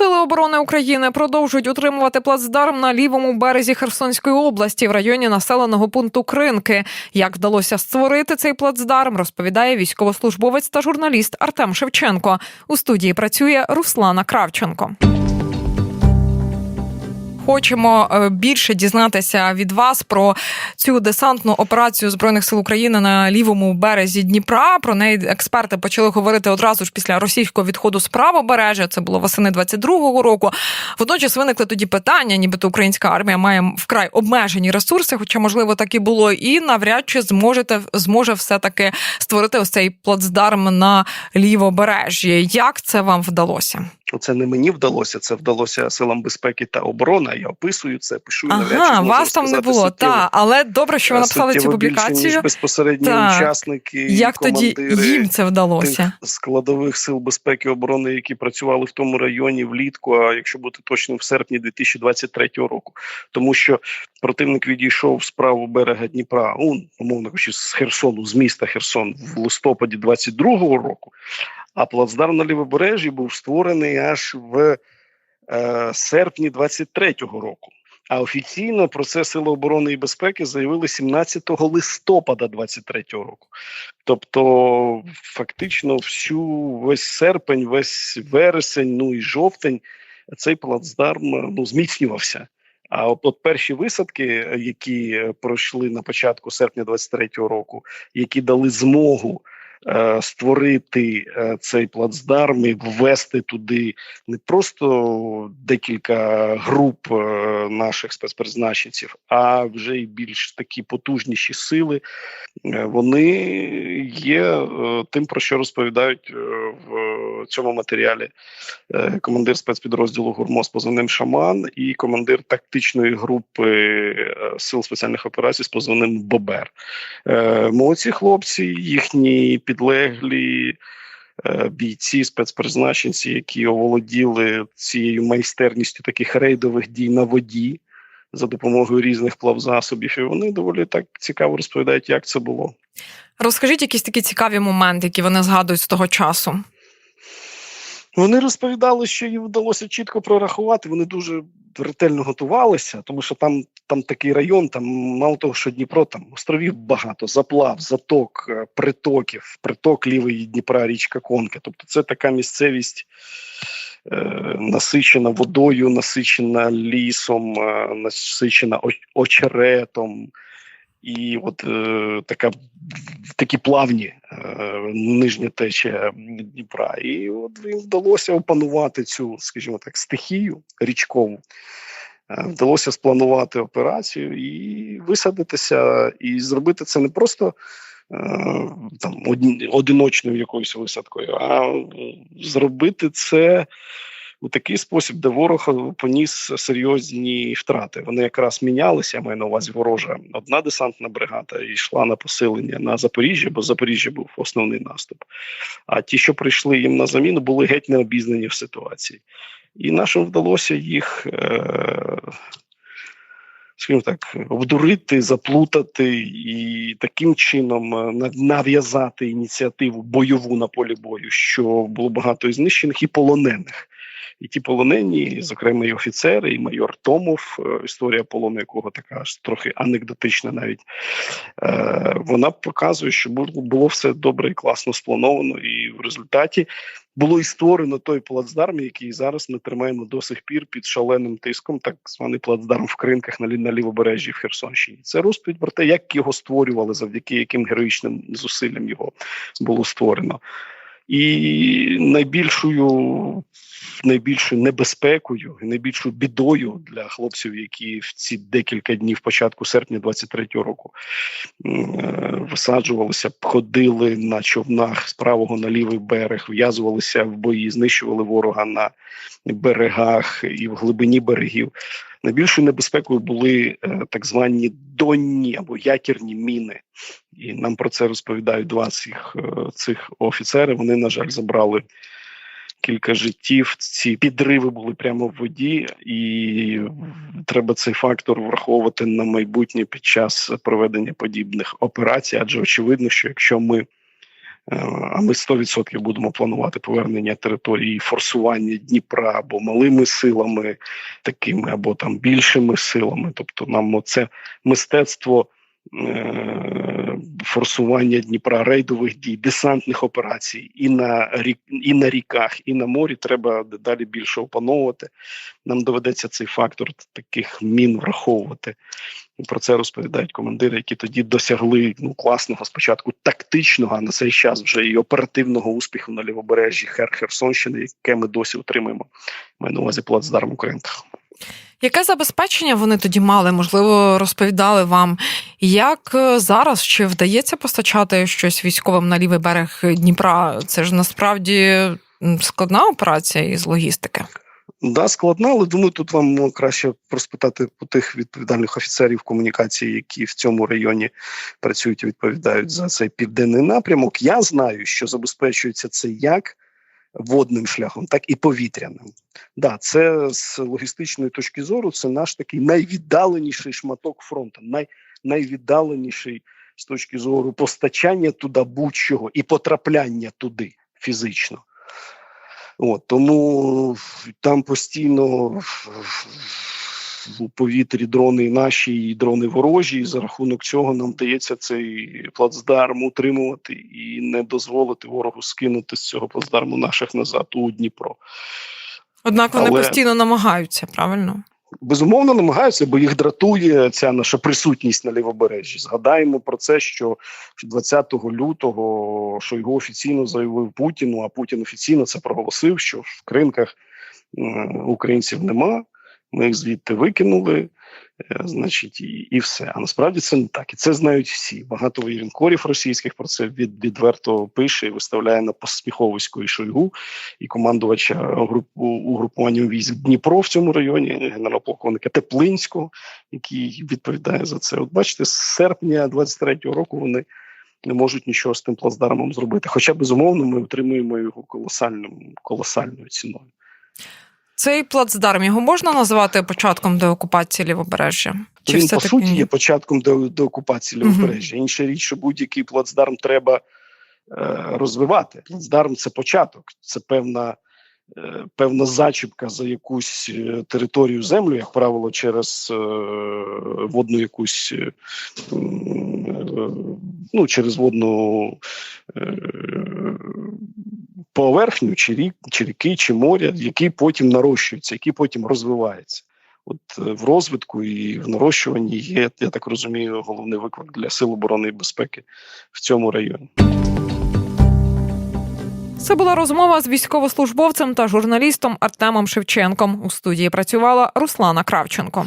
Сили оборони України продовжують утримувати плацдарм на лівому березі Херсонської області в районі населеного пункту Кринки. Як вдалося створити цей плацдарм, розповідає військовослужбовець та журналіст Артем Шевченко. У студії працює Руслана Кравченко. Хочемо е, більше дізнатися від вас про цю десантну операцію збройних сил України на лівому березі Дніпра. Про неї експерти почали говорити одразу ж після російського відходу з правобережжя. Це було восени 22-го року. Водночас виникли тоді питання, нібито українська армія має вкрай обмежені ресурси, хоча можливо так і було, і навряд чи зможете зможе все таки створити ось цей плацдарм на лівобережжі. Як це вам вдалося? Це не мені вдалося, це вдалося силам безпеки та оборони. Я описую це, пишу і навряд чи вас там не було. Та але добре, що ви написали цю Суттєво більше, ніж безпосередні Так. учасники, Як тоді їм це вдалося? тих складових сил безпеки і оборони, які працювали в тому районі влітку. А якщо бути точним, в серпні 2023 року, тому що противник відійшов з правого берега Дніпра, ну, умовно кажучи, з Херсону, з міста Херсон в листопаді 22-го року. А плацдарм на лівобережжі був створений аж в е, серпні 23-го року. А офіційно про це Сили оборони і безпеки заявили 17 листопада 23-го року. Тобто, фактично, всю весь серпень, весь вересень, ну і жовтень, цей плацдарм ну, зміцнювався. А от, от перші висадки, які пройшли на початку серпня 23-го року, які дали змогу створити е, цей плацдарм і ввести туди не просто декілька груп е, наших спецпризначенців, а вже й більш такі потужніші сили. Е, Вони є е, тим, про що розповідають е, в цьому матеріалі е, командир спецпідрозділу Гурмо з позивним Шаман і командир тактичної групи е, сил спеціальних операцій з позивним Бобер. Е, Молодці хлопці, їхні підлеглі. Бійці, спецпризначенці, які оволоділи цією майстерністю таких рейдових дій на воді за допомогою різних плавзасобів, і вони доволі так цікаво розповідають, як це було. Розкажіть якісь такі цікаві моменти, які вони згадують з того часу. Вони розповідали, що їм вдалося чітко прорахувати. Вони дуже ретельно готувалися, тому що там, там такий район, там мало того, що Дніпро, там островів багато, заплав, заток, е, притоків, приток лівої Дніпра, річка Конка. Тобто, це така місцевість. е, Насичена водою, насичена лісом, е, насичена очеретом, і от е, така такі плавні е, нижня течія Дніпра. І от їм вдалося опанувати цю, скажімо так, стихію річкову. Е, Вдалося спланувати операцію і висадитися, і зробити це не просто е, там одиночною якоюсь висадкою, а зробити це у такий спосіб, де ворог поніс серйозні втрати. Вони якраз мінялися. Я маю на увазі ворожа. Одна десантна бригада йшла на посилення на Запоріжжя, бо Запоріжжя був основний наступ. А ті, що прийшли їм на заміну, були геть не обізнані в ситуації. І нашим вдалося їх. Е- Скажімо так, обдурити, заплутати і таким чином е, нав'язати ініціативу бойову на полі бою, що було багато і знищених і полонених. І ті полонені, зокрема, і офіцери, і майор Томов, е, історія полону, якого така ж трохи анекдотична, навіть е, вона показує, що було, було все добре і класно сплановано, і в результаті було і створено той плацдарм, який зараз ми тримаємо до сих пір під шаленим тиском, так званий плацдарм в кринках на, на лівобережжі в Херсонщині. Це розповідь про те, як його створювали, завдяки яким героїчним зусиллям його було створено. І найбільшою, найбільшою небезпекою, і найбільшою бідою для хлопців, які в ці декілька днів початку серпня 23-го року е, висаджувалися, ходили на човнах з правого на лівий берег, в'язувалися в бої, знищували ворога на берегах і в глибині берегів. Найбільшою небезпекою були е, так звані донні або якірні міни. І нам про це розповідають два цих, е, цих офіцери. Вони, на жаль, забрали кілька життів. Ці підриви були прямо в воді, і треба цей фактор враховувати на майбутнє під час проведення подібних операцій. Адже очевидно, що якщо ми Е, А ми 100% будемо планувати повернення території, форсування Дніпра або малими силами, такими, або там більшими силами. Тобто, нам це мистецтво форсування Дніпра, рейдових дій, десантних операцій і на рік, і на ріках, і на морі треба дедалі більше опановувати. Нам доведеться цей фактор таких мін враховувати. Про це розповідають командири, які тоді досягли ну класного спочатку тактичного, а на цей час вже і оперативного успіху на лівобережжі Хер Херсонщини, яке ми досі утримуємо. Маю на увазі плацдарм Українка. Яке забезпечення вони тоді мали? Можливо, розповідали вам, як е, зараз чи вдається постачати щось військовим на лівий берег Дніпра? Це ж насправді складна операція із логістики. Да, складна, але думаю, тут вам ну, краще розпитати по тих відповідальних офіцерів комунікації, які в цьому районі працюють і відповідають за цей південний напрямок. Я знаю, що забезпечується це як водним шляхом, так і повітряним. Да, це з логістичної точки зору, це наш такий найвіддаленіший шматок фронту, най, найвіддаленіший з точки зору постачання туди будь-чого і потрапляння туди фізично. От, тому там постійно у повітрі дрони наші, і дрони ворожі, і за рахунок цього нам вдається цей плацдарм утримувати і не дозволити ворогу скинути з цього плацдарму наших назад у Дніпро. Однак вони Але- постійно намагаються, правильно? Безумовно, намагаються, бо їх дратує ця наша присутність на лівобережжі. Згадаємо про це, що 20 лютого Шойгу офіційно заявив Путіну, а Путін офіційно це проголосив, що в кринках е, українців нема. Ми їх звідти викинули, е, значить, і, і все. А насправді це не так. І це знають всі. Багато воєнкорів російських про це від, відверто пише і виставляє на посміховисько і Шойгу, і командувача групу угрупування військ Дніпро в цьому районі, генерал-полковника Теплинського, який відповідає за це. От бачите, з серпня 23-го року вони не можуть нічого з тим плацдармом зробити. Хоча, безумовно, ми отримуємо його колосальним, колосальною ціною. Цей плацдарм його можна назвати початком деокупації лівобережжя? Чи Він, по все-таки суті, є початком до, до окупації лівобережжя. Інша річ, що будь-який плацдарм треба е, розвивати. Плацдарм це початок, це певна, е, певна зачіпка за якусь е, територію землю, як правило, через е, водну якусь ну, через водну поверхню, чи рік, чи ріки, чи моря, який потім нарощується, який потім розвивається. От е, в розвитку і в нарощуванні є, я так розумію, головний виклик для сил оборони і безпеки в цьому районі. Це була розмова з військовослужбовцем та журналістом Артемом Шевченком. У студії працювала Руслана Кравченко.